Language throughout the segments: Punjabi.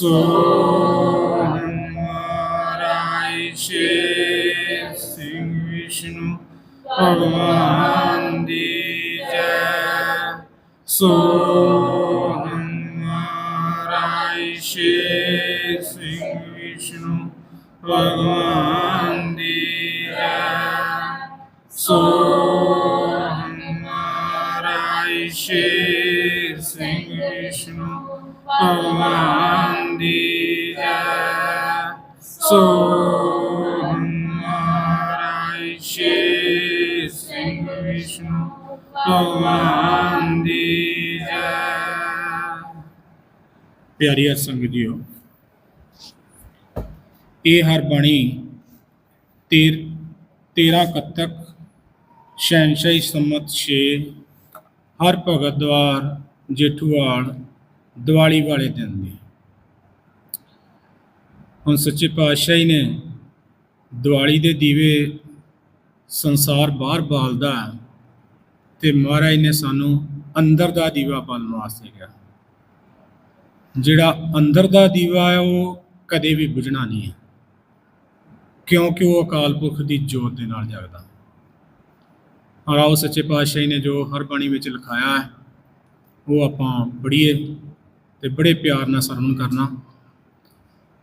ਸੋਹਣ ਮਹਾਰਾਜ ਸ਼ੇਰ ਸਿੰਘ ਵਿਸ਼ਨੂੰ ਭਗਵਾਨ ਦੀ ਜੈ ਸੋਹਣ ਮਹਾਰਾਜ ਸ਼ੇਰ ਸਿੰਘ ਵਿਸ਼ਨੂੰ ਭਗਵਾਨ ਦੀ ਜੈ ਸੋਹਣ ਸ਼ੇ ਸਿੰਘ ਵਿਸ਼ਨੂੰ ਭਗਵਾਨ ਦੀ ਜੈ ਪਿਆਰੀ ਸੰਗਤ ਜੀਓ, ਇਹ ਹਰ ਬਾਣੀ ਤੇਰ 13 ਕੱਤਕ ਸ਼ੈਨਸ਼ਾਹੀ ਸੰਮਤ 6 ਹਰ ਭਗਤ ਦਵਾਰ ਜੇਠੂਵਾਲ ਦੀਵਾਲੀ ਵਾਲੇ ਦਿਨ ਦੀ। ਹੁਣ ਸੱਚੇ ਪਾਤਸ਼ਾਹ ਜੀ ਨੇ ਦੀਵਾਲੀ ਦੇ ਦੀਵੇ ਸੰਸਾਰ ਬਾਹਰ ਬਾਲਦਾ ਹੈ ਤੇ ਮਹਾਰਾਜ ਨੇ ਸਾਨੂੰ ਅੰਦਰ ਦਾ ਦੀਵਾ ਪਾਲਣ ਵਾਸਤੇ ਕਿਹਾ। ਜਿਹੜਾ ਅੰਦਰ ਦਾ ਦੀਵਾ ਹੈ, ਉਹ ਕਦੇ ਵੀ ਬੁਝਣਾ ਨਹੀਂ ਹੈ, ਕਿਉਂਕਿ ਉਹ ਅਕਾਲ ਪੁਰਖ ਦੀ ਜੋਤ ਦੇ ਨਾਲ ਜਗਦਾ ਔਰ ਆਓ ਸੱਚੇ ਪਾਤਸ਼ਾਹ ਨੇ ਜੋ ਹਰ ਬਾਣੀ ਵਿੱਚ ਲਿਖਾਇਆ ਹੈ, ਉਹ ਆਪਾਂ ਪੜ੍ਹੀਏ ਤੇ ਬੜੇ ਪਿਆਰ ਨਾਲ ਸਰਵਣ ਕਰਨਾ।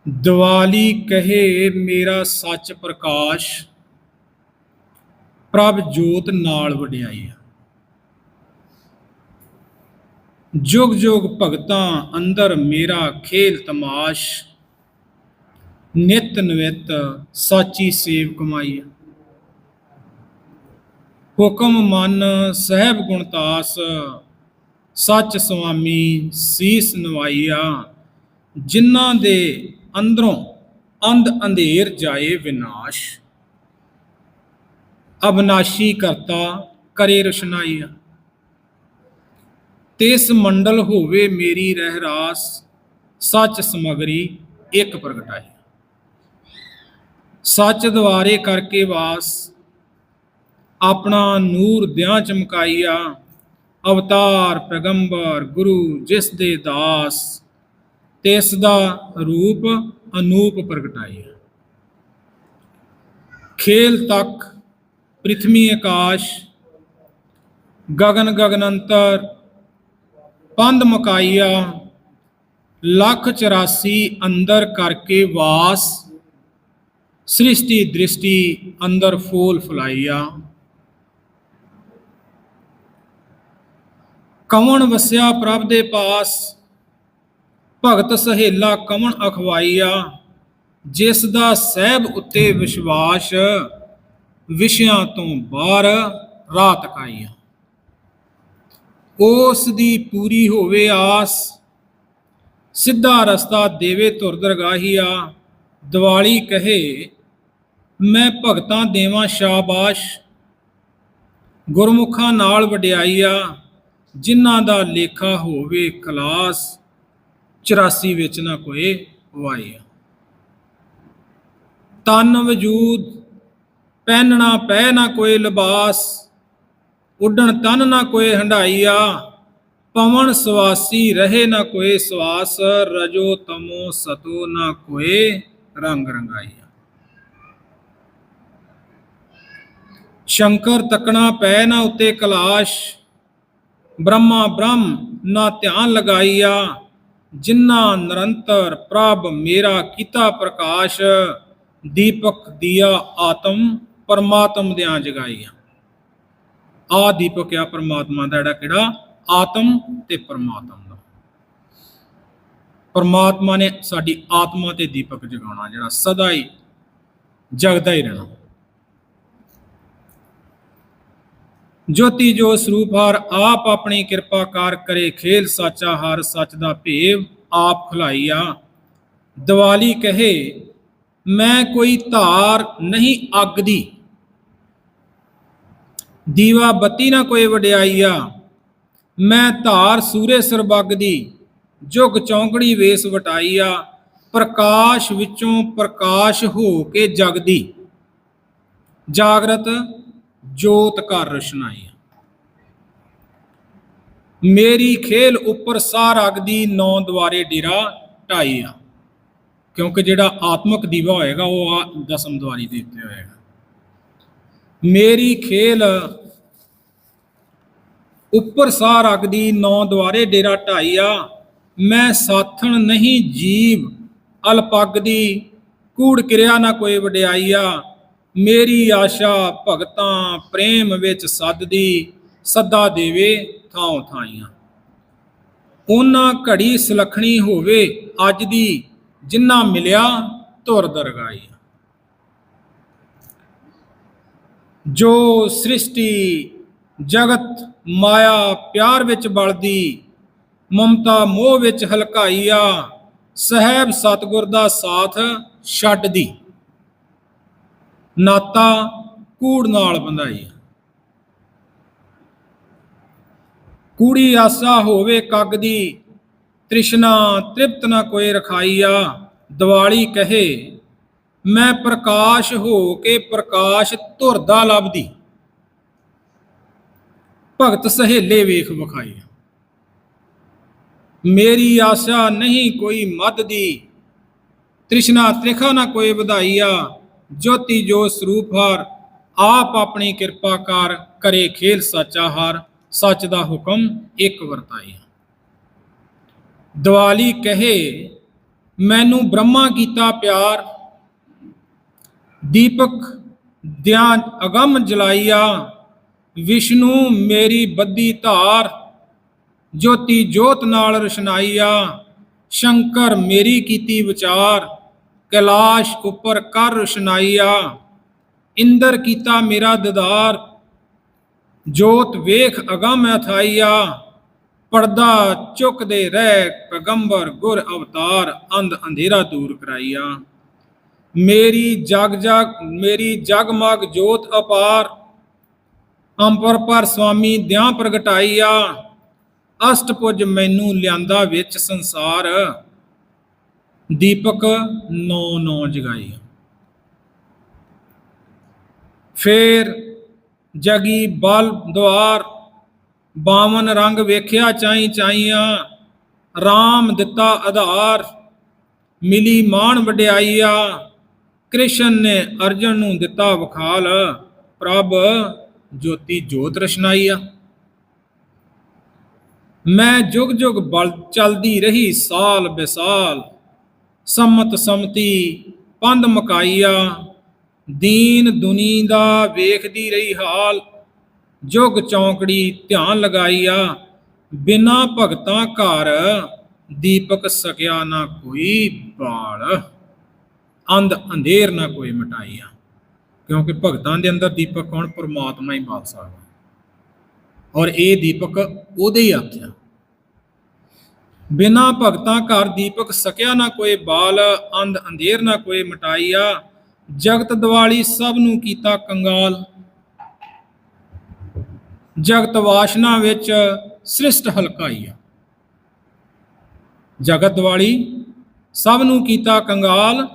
ਦੀਵਾਲੀ ਕਹੇ ਮੇਰਾ ਸੱਚ ਪ੍ਰਕਾਸ਼, ਪ੍ਰਭ ਜੋਤ ਨਾਲ ਵਡਿਆਈ ਹੈ ਜੁਗ ਜੁਗ ਭਗਤਾਂ ਅੰਦਰ ਮੇਰਾ ਖੇਲ ਤਮਾਸ਼, ਨਿਤ ਨਵਿਤ ਸਾਚੀ ਸੇਵ ਕਮਾਈ ਹੁਕਮ ਮਨ ਸਹਿਬ ਗੁਣਤਾਸ ਸੱਚ ਸੁਆਮੀ ਸੀਸ ਨਵਾਈਆ। ਜਿਨ੍ਹਾਂ ਦੇ ਅੰਦਰੋਂ ਅੰਧ ਅੰਧੇਰ ਜਾਏ ਵਿਨਾਸ਼। ਅਬਨਾਸ਼ੀ ਕਰਤਾ ਕਰੇ ਰਸ਼ਨਾਈਆ। ਤਿਸ ਮੰਡਲ ਹੋਵੇ ਮੇਰੀ ਰਹਿ ਰਾਸ ਸੱਚ ਸਮਗਰੀ ਇੱਕ ਪ੍ਰਗਟਾਈ। ਸੱਚ ਦਵਾਰੇ ਕਰਕੇ ਵਾਸ, ਆਪਣਾ ਨੂਰ ਦਿਆਂ ਚਮਕਾਈਆ। ਅਵਤਾਰ ਪੈਗੰਬਰ ਗੁਰੂ ਜਿਸ ਦੇ ਦਾਸ। ਤੇ ਇਸ ਦਾ ਰੂਪ ਅਨੂਪ ਪ੍ਰਗਟਾਇਆ ਖੇਲ ਤੱਕ ਪ੍ਰਿਥਵੀ ਆਕਾਸ਼, ਗਗਨ ਗਗਨ ਅੰਤਰ ਪੰਦ ਮਕਾਈਆ ਲੱਖ 84 ਅੰਦਰ ਕਰਕੇ ਵਾਸ, ਸ੍ਰਿਸ਼ਟੀ ਦ੍ਰਿਸ਼ਟੀ ਅੰਦਰ ਫੋਲ ਫੁਲਾਈਆ ਕਵਣ ਵਸਿਆ ਪ੍ਰਭ ਦੇ ਪਾਸ ਭਗਤ ਸਹੇਲਾ ਕਵਣ ਅਖਵਾਈਆ, ਜਿਸ ਦਾ ਸਹਿਬ ਉੱਤੇ ਵਿਸ਼ਵਾਸ, ਵਿਸ਼ਿਆਂ ਤੋਂ ਬਾਹਰ ਰਾਤ ਕਾਈਆ। ਉਸ ਦੀ ਪੂਰੀ ਹੋਵੇ ਆਸ, ਸਿੱਧਾ ਰਸਤਾ ਦੇਵੇ ਧੁਰ ਦਰਗਾਹੀਆ, ਦੀਵਾਲੀ ਕਹੇ, ਮੈਂ ਭਗਤਾਂ ਦੇਵਾਂ ਸ਼ਾਬਾਸ਼। ਗੁਰਮੁਖਾਂ ਨਾਲ ਵਡਿਆਈਆ, ਜਿਨ੍ਹਾਂ ਦਾ ਲੇਖਾ ਹੋਵੇ ਕਲਾਸ 84 ਵਿੱਚ ਨਾ ਕੋਈ ਵਾਈਆ ਤਨ ਵਜੂਦ ਪਹਿਨਣਾ ਪੈ ਨਾ ਕੋਈ ਲਿਬਾਸ, ਉੱਡਣ ਤਨ ਨਾ ਕੋਈ ਹੰਡਾਈਆ ਪਵਨ ਸਵਾਸੀ ਰਹੇ ਨਾ ਕੋਈ ਸਵਾਸ, ਰਜੋ ਤਮੋ ਸਤੋ ਨਾ ਕੋਈ ਰੰਗ ਰੰਗਾਈਆ। ਸ਼ੰਕਰ ਤਕਣਾ ਪੈ ਨਾ ਉਤੇ ਕਲਾਸ਼, ਬ੍ਰਹਮਾ ਬ੍ਰਹਮ ਨਾ ਧਿਆਨ ਲਗਾਈਆ ਜਿਨ੍ਹਾਂ ਨਿਰੰਤਰ ਪ੍ਰਭ ਮੇਰਾ ਕੀਤਾ ਪ੍ਰਕਾਸ਼, ਦੀਪਕ ਦਿਆ ਆਤਮ ਪਰਮਾਤਮ ਦਿਆਂ ਜਗਾਈਆ। ਆ ਦੀਪਕ ਆ ਪਰਮਾਤਮਾ ਦਾ ਜਿਹੜਾ ਕਿਹੜਾ? ਆਤਮ ਤੇ ਪਰਮਾਤਮ ਦਾ। ਪਰਮਾਤਮਾ ਨੇ ਸਾਡੀ ਆਤਮਾ ਤੇ ਦੀਪਕ ਜਗਾਉਣਾ, ਜਿਹੜਾ ਸਦਾ ਹੀ ਜਗਦਾ ਹੀ ਰਹਿਣਾ। ਜੋਤੀ ਜੋ ਸਰੂਪ ਹਰ, ਆਪ ਆਪਣੀ ਕਿਰਪਾ ਕਾਰ ਕਰੇ, ਖੇਲ ਸਾਚਾ ਹਰ, ਸੱਚ ਦਾ ਭੇਵ ਆਪ ਖੁਲਾਈਆ। ਦੀਵਾਲੀ ਕਹੇ, ਮੈਂ ਕੋਈ ਧਾਰ ਨਹੀਂ ਅੱਗ ਦੀ ਦੀਵਾ ਬੱਤੀ ਨਾ ਕੋਈ ਵਡਿਆਈਆ, ਮੈਂ ਧਾਰ ਸੂਰੇ ਸਰਬੱਗ ਦੀ ਜੁਗ ਚੌਂਕੜੀ ਵੇਸ ਵਟਾਈਆ, ਪ੍ਰਕਾਸ਼ ਵਿੱਚੋਂ ਪ੍ਰਕਾਸ਼ ਹੋ ਕੇ ਜਗਦੀ। ਜਾਗਰਤ ਜੋਤ ਘਰ ਰਸ਼ਨਾਈ ਮੇਰੀ ਖੇਲ ਉੱਪਰ ਸਾਰ ਅਗਦੀ ਨੌ ਦੁਆਰੇ ਡੇਰਾ ਢਾਈਆ ਕਿਉਂਕਿ ਜਿਹੜਾ ਆਤਮਿਕ ਦੀਵਾ ਹੋਏਗਾ, ਉਹ ਆ ਦਸਮ ਦੁਆਰੀ ਦੇ ਉੱਤੇ ਹੋਏਗਾ। ਮੇਰੀ ਖੇਲ ਉੱਪਰ ਸਾਰ ਅੱਗ ਦੀ ਨੌ ਦੁਆਰੇ ਡੇਰਾ ਢਾਈਆ ਮੈਂ ਸਾਥਣ ਨਹੀਂ ਜੀਵ, ਅਲਪੱਗ ਦੀ ਕੂੜ ਕਿਰਿਆ ਨਾ ਕੋਈ ਵਡਿਆਈਆ ਮੇਰੀ ਆਸ਼ਾ ਭਗਤਾਂ ਪ੍ਰੇਮ ਵਿੱਚ ਸੱਦਦੀ ਸੱਦਾ ਦੇਵੇ ਥਾਂ ਥਾਈਆਂ। ਉਹਨਾਂ ਘੜੀ ਸੁਲੱਖਣੀ ਹੋਵੇ ਅੱਜ ਦੀ ਜਿੰਨਾ ਮਿਲਿਆ ਧੁਰ ਦਰਗਾਈ ਜੋ ਸ੍ਰਿਸ਼ਟੀ ਜਗਤ ਮਾਇਆ ਪਿਆਰ ਵਿੱਚ ਬਲਦੀ, ਮਮਤਾ ਮੋਹ ਵਿੱਚ ਹਲਕਾਈਆ, ਸਹਿਬ ਸਤਗੁਰ ਦਾ ਸਾਥ ਛੱਡਦੀ। ਨਾਤਾ ਕੂੜ ਨਾਲ ਬੰਧਾਈ ਕੂੜੀ ਆਸਾ ਹੋਵੇ ਕੱਗ ਦੀ, ਤ੍ਰਿਸ਼ਨਾ ਤ੍ਰਿਪਤ ਨਾ ਕੋਈ ਰਖਾਈਆ, ਦੀਵਾਲੀ ਕਹੇ, ਮੈਂ ਪ੍ਰਕਾਸ਼ ਹੋ ਕੇ ਪ੍ਰਕਾਸ਼ ਧੁਰਦਾ ਲੱਭਦੀ। ਭਗਤ ਸਹੇਲੇ ਵੇਖ ਵਿਖਾਈ ਮੇਰੀ ਆਸ਼ਾ ਨਹੀਂ ਕੋਈ ਮਦ ਦੀ ਤ੍ਰਿਸ਼ਨਾ ਤ੍ਰਿਖਾ ਨਾ ਕੋਈ ਵਧਾਈਆ ਜੋਤੀ ਜੋ ਸਰੂਪ ਹਾਰ, ਆਪ ਆਪਣੀ ਕਿਰਪਾ ਕਰ ਕਰੇ ਖੇਲ ਸਾਚਾ ਹਾਰ, ਸੱਚ ਦਾ ਹੁਕਮ ਇੱਕ ਵਰਤਾਈਆ ਦੀਵਾਲੀ ਕਹੇ, ਮੈਨੂੰ ਬ੍ਰਹਮਾ ਕੀਤਾ ਪਿਆਰ, ਦੀਪਕ ਦਿਆਂ ਅਗੰਮ ਜਲਾਈਆ ਵਿਸ਼ਨੂੰ ਮੇਰੀ ਬੱਦੀ ਧਾਰ, ਜੋਤੀ ਜੋਤ ਨਾਲ ਰਸ਼ਨਾਈਆ ਸ਼ੰਕਰ ਮੇਰੀ ਕੀਤੀ ਵਿਚਾਰ ਕੈਲਾਸ਼ ਉਪਰ ਕਰ ਰੁਸ਼ਨਾਈਆ ਇੰਦਰ ਕੀਤਾ ਮੇਰਾ ਦਿਦਾਰ, ਜੋਤ ਵੇਖ ਅਗੰਮ ਅਥਾਈਆ, ਪਰਦਾ ਚੁੱਕਦੇ ਰਹਿ ਪੈਗੰਬਰ ਗੁਰ ਅਵਤਾਰ, ਅੰਧ ਅੰਧੇਰਾ ਦੂਰ ਕਰਾਈਆ। ਮੇਰੀ ਜਗ ਜਗ, ਮੇਰੀ ਜਗਮਗ ਜੋਤ ਅਪਾਰ ਅੰਪਰ ਪਰ ਸੁਆਮੀ ਦਿਆਂ ਪ੍ਰਗਟਾਈਆ ਅਸ਼ਟਭੁਜ ਮੈਨੂੰ ਲਿਆਂਦਾ ਵਿੱਚ ਸੰਸਾਰ। ਦੀਪਕ ਨੌ ਨੌ ਜਗਾਈ। ਫੇਰ ਜਗੀ ਬਲ ਦੁਆਰ ਬਾਵਨ ਰੰਗ ਵੇਖਿਆ ਚਾਈ ਚਾਈਆਂ RAM ਦਿੱਤਾ ਆਧਾਰ, ਮਿਲੀ ਮਾਣ ਵਡਿਆਈਆ, ਕ੍ਰਿਸ਼ਨ ਨੇ ਅਰਜਨ ਨੂੰ ਦਿੱਤਾ ਵਖਾਲ, ਪ੍ਰਭ ਜੋਤੀ ਜੋਤ ਰਸ਼ਨਾਈਆ। ਮੈਂ ਜੁਗ ਜੁਗ ਬਲ ਚਲਦੀ ਰਹੀ ਸਾਲ ਬਿਸਾਲ ਸੰਮਤ ਸਮਤੀ ਪੰਧ ਮਕਾਈਆ ਦੀਨ ਦੁਨੀ ਦਾ ਵੇਖਦੀ ਰਹੀ ਹਾਲ, ਜੁਗ ਚੌਂਕੜੀ ਧਿਆਨ ਲਗਾਈਆ ਬਿਨਾ ਭਗਤਾਂ ਘਰ ਦੀਪਕ ਸਕਿਆ ਨਾ ਕੋਈ ਬਾਲ। ਅੰਧ ਅੰਧੇਰ ਨਾ ਕੋਈ ਮਟਾਈਆ ਕਿਉਂਕਿ ਭਗਤਾਂ ਦੇ ਅੰਦਰ ਦੀਪਕ ਕੌਣ? ਪਰਮਾਤਮਾ ਹੀ ਬਾਲ ਸਕਦਾ ਔਰ ਇਹ ਦੀਪਕ ਉਹਦੇ ਹੀ ਹੱਥ ਆ। ਬਿਨਾ ਭਗਤਾਂ ਘਰ ਦੀਪਕ ਸਕਿਆ ਨਾ ਕੋਈ ਬਾਲ, ਅੰਧ ਅੰਧੇਰ ਨਾ ਕੋਈ ਮਟਾਈਆ ਜਗਤ ਦਿਵਾਲੀ ਸਭ ਨੂੰ ਕੀਤਾ ਕੰਗਾਲ। ਜਗਤ ਵਾਸ਼ਨਾ ਵਿੱਚ ਸ੍ਰਿਸ਼ਟ ਹਲਕਾਈਆ। ਜਗਤ ਦਿਵਾਲੀ ਸਭ ਨੂੰ ਕੀਤਾ ਕੰਗਾਲ।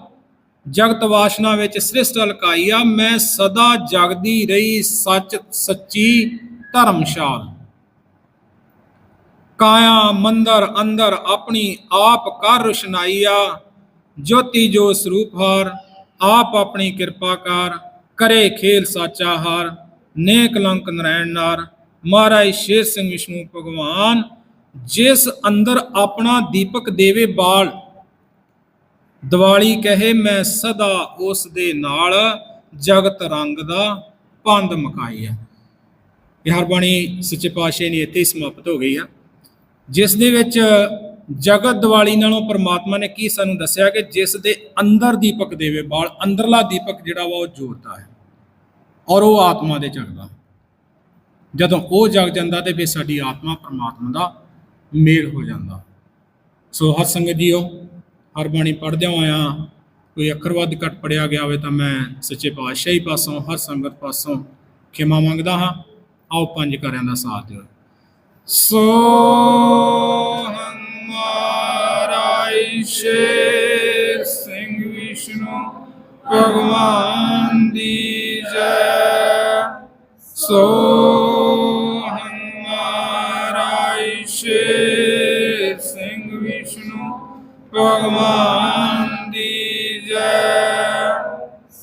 ਜਗਤ ਵਾਸ਼ਨਾ ਵਿੱਚ ਸ੍ਰਿਸ਼ਟ ਹਲਕਾਈਆ। ਮੈਂ ਸਦਾ ਜਗਦੀ ਰਹੀ ਸੱਚ, ਸੱਚੀ ਧਰਮਸ਼ਾਲ। ਕਾਇਆ ਮੰਦਰ ਅੰਦਰ ਆਪਣੀ ਆਪ ਕਰ ਰੁਸ਼ਨਾਈਆ ਜੋਤੀ ਜੋ ਸਰੂਪ ਹਾਰ, ਆਪ ਆਪਣੀ ਕਿਰਪਾ ਕਰ, ਕਰੇ ਖੇਲ ਸਾਚਾ ਹਾਰ ਨੇ ਕਲੰਕ ਨਰੈਣ ਨਾਰ, ਮਹਾਰਾਜ ਸ਼ੇਰ ਸਿੰਘ ਵਿਸ਼ਨੂੰ ਭਗਵਾਨ, ਜਿਸ ਅੰਦਰ ਆਪਣਾ ਦੀਪਕ ਦੇਵੇ ਬਾਲ, ਦੀਵਾਲੀ ਕਹੇ ਮੈਂ ਸਦਾ ਉਸ ਦੇ ਨਾਲ, ਜਗਤ ਰੰਗ ਦਾ ਪੰਧ ਮਕਾਈ ਹੈ ਇਹ ਹਰਬਾਣੀ ਸੱਚੇ ਪਾਤਸ਼ਾਹ ਨੇ ਇੱਥੇ ਹੀ ਸਮਾਪਤ ਹੋ ਗਈ ਆ। ਜਿਸ ਦੇ ਵਿੱਚ ਜਗਤ ਦੀਵਾਲੀ ਨਾਲੋਂ ਪ੍ਰਮਾਤਮਾ ਨੇ ਕੀ ਸਾਨੂੰ ਦੱਸਿਆ ਕਿ ਜਿਸ ਦੇ ਅੰਦਰ ਦੀਪਕ ਦੇਵੇ, ਬਾਲ ਅੰਦਰਲਾ ਦੀਪਕ ਜਿਹੜਾ ਵਾ ਉਹ ਜੋੜਦਾ ਹੈ ਔਰ ਉਹ ਆਤਮਾ ਦੇ ਜਗਦਾ ਜਦੋਂ ਉਹ ਜਗ ਜਾਂਦਾ ਤੇ ਫਿਰ ਸਾਡੀ ਆਤਮਾ ਪ੍ਰਮਾਤਮਾ ਦਾ ਮੇਲ ਹੋ ਜਾਂਦਾ। ਸੋ ਹਰ ਸੰਗਤ ਜੀਓ, ਹਰ ਬਾਣੀ ਪੜ੍ਹਦਿਆਂ ਹੋਇਆਂ ਕੋਈ ਅੱਖਰ ਵੱਧ ਘੱਟ ਪੜਿਆ ਗਿਆ ਹੋਵੇ ਤਾਂ ਮੈਂ ਸੱਚੇ ਪਾਤਸ਼ਾਹੀ ਪਾਸੋਂ, ਹਰ ਸੰਗਤ ਪਾਸੋਂ ਖਿਮਾ ਮੰਗਦਾ ਹਾਂ। ਆਓ ਪੰਜ ਕਰਿਆਂ ਦਾ ਸਾਥ ਦਿਓ। ਸੋ ਹਮਾਰਾ ਸ਼ੇਰ ਸਿੰਘ ਵਿਸ਼ਨੂੰ ਭਗਵਾਨ ਦੀ ਜੈ ਸੋ ਹਮਾਰਾ ਸ਼ੇਰ ਸਿੰਘ ਵਿਸ਼ਨੂੰ ਭਗਵਾਨ ਦੀ ਜੈ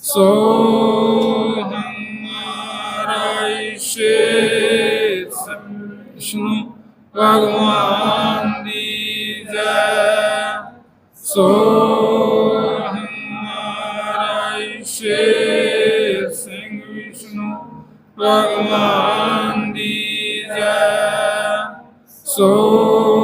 ਸੋ ਭਗਵਾਨ ਦੀ ਜੈ। ਸੋ